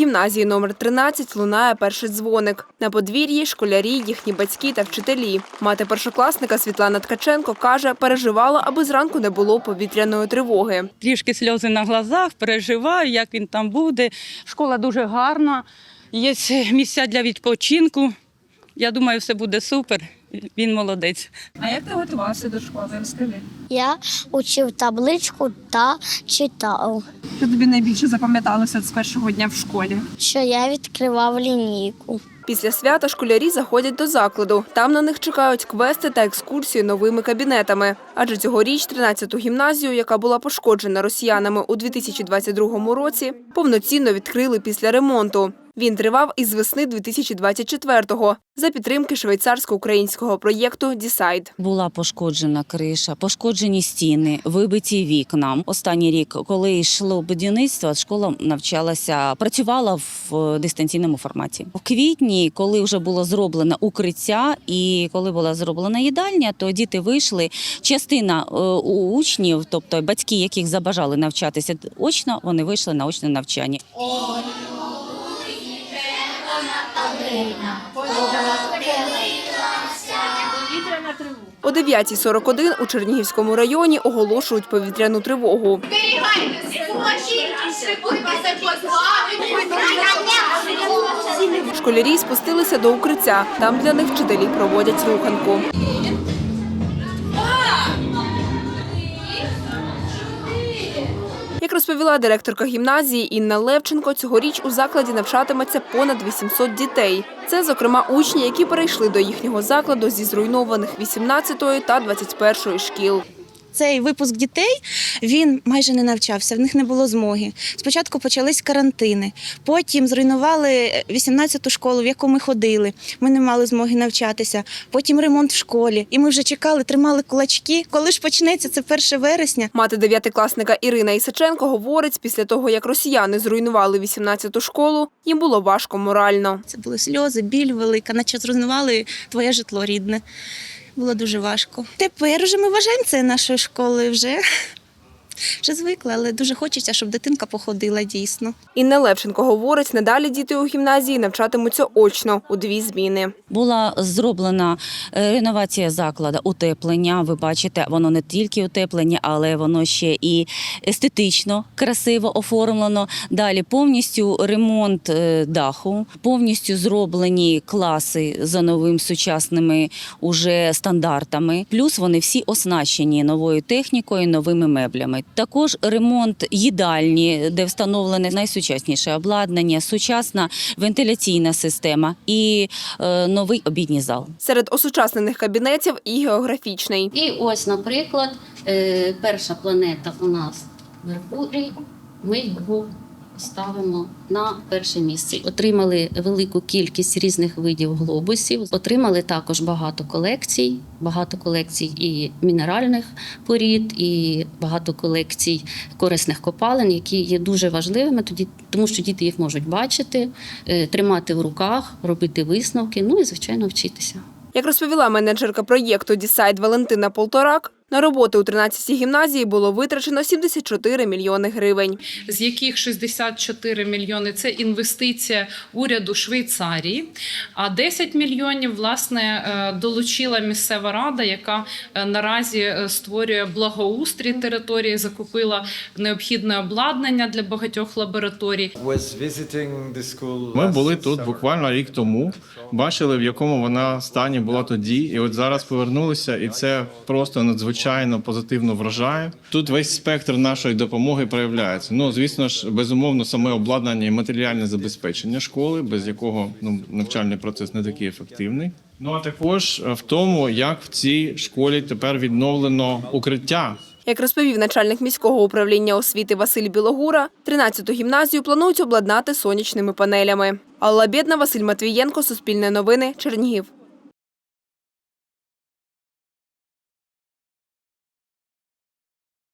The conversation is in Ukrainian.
гімназії номер 13 лунає перший дзвоник. На подвір'ї школярі, їхні батьки та вчителі. Мати першокласника Світлана Ткаченко каже, переживала, аби зранку не було повітряної тривоги. трішки сльози на глазах, переживаю, як він там буде. Школа дуже гарна, є місця для відпочинку. Я думаю, все буде супер. Він молодець. А як ти готувався до школи? Розкажи. Я учив табличку та читав, Що тобі найбільше запам'яталося з першого дня в школі? що я відкривав лінійку. Після свята школярі заходять до закладу. Там на них чекають квести та екскурсії новими кабінетами. Адже цьогоріч 13-ту гімназію, яка була пошкоджена росіянами у 2022 році, повноцінно відкрили після ремонту. Він тривав із весни 2024-го за підтримки швейцарсько-українського проєкту «Дісайд». Була пошкоджена криша, пошкоджені стіни, вибиті вікна. Останній рік, коли йшло будівництво, школа навчалася, працювала в е, дистанційному форматі. В квітні, коли вже було зроблено укриття, і коли була зроблена їдальня, то діти вийшли. Частина е, учнів, тобто батьки, яких забажали навчатися очно, вони вийшли на очне навчання. О 9.41 у Чернігівському районі оголошують повітряну тривогу. Школярі спустилися до укриття. Там для них вчителі проводять руханку. Як розповіла директорка гімназії Інна Левченко, цьогоріч у закладі навчатиметься понад 800 дітей. Це, зокрема, учні, які перейшли до їхнього закладу зі зруйнованих 18-ї та 21-ї шкіл. Цей випуск дітей він майже не навчався, в них не було змоги. Спочатку почались карантини, потім зруйнували 18-ту школу, в яку ми ходили. Ми не мали змоги навчатися. Потім ремонт в школі. І ми вже чекали, тримали кулачки. Коли ж почнеться це 1 вересня, Мати дев'ятикласника Ірина Ісаченко говорить, після того, як росіяни зруйнували 18-ту школу, їм було важко морально. це були сльози, біль велика, наче зруйнували твоє житло рідне. Було дуже важко. Тепер вже ми вважаємо це нашою школою вже. Вже звикли, але дуже хочеться, щоб дитинка походила дійсно. Інна Левченко говорить, надалі діти у гімназії навчатимуться очно у дві зміни. Була зроблена е, реновація закладу, утеплення. Ви бачите, воно не тільки утеплення, але воно ще і естетично красиво оформлено. Далі повністю ремонт е, даху, повністю зроблені класи за новим сучасними уже стандартами. Плюс вони всі оснащені новою технікою, новими меблями. Також ремонт їдальні, де встановлене найсучасніше обладнання, сучасна вентиляційна система і е, новий обідній зал. Серед осучаснених кабінетів і географічний. І ось, наприклад, е, перша планета у нас Меркурій. Ми його ставимо на перше місце. Отримали велику кількість різних видів глобусів. Отримали також багато колекцій, багато колекцій і мінеральних порід, і багато колекцій корисних копалин, які є дуже важливими, тоді тому що діти їх можуть бачити, е, тримати в руках, робити висновки, ну і звичайно вчитися. Як розповіла менеджерка проєкту «Дісайд» Валентина Полторак, на роботи у 13-й гімназії було витрачено 74 мільйони гривень. з яких 64 мільйони це інвестиція уряду Швейцарії, а 10 мільйонів власне е, долучила місцева рада, яка е, наразі е, створює благоустрій території, закупила необхідне обладнання для багатьох лабораторій. Ми були тут буквально рік тому, бачили, в якому вона стані була тоді, і от зараз повернулися, і це просто надзвичайно позитивно вражає. Тут весь спектр нашої допомоги проявляється. Ну, звісно ж, безумовно, саме обладнання і матеріальне забезпечення школи, без якого ну навчальний процес не такий ефективний. Ну а також в тому, як в цій школі тепер відновлено укриття. Як розповів начальник міського управління освіти Василь Білогура, 13-ту гімназію планують обладнати сонячними панелями. Алла Бєдна, Василь Матвієнко, Суспільне новини, Чернігів.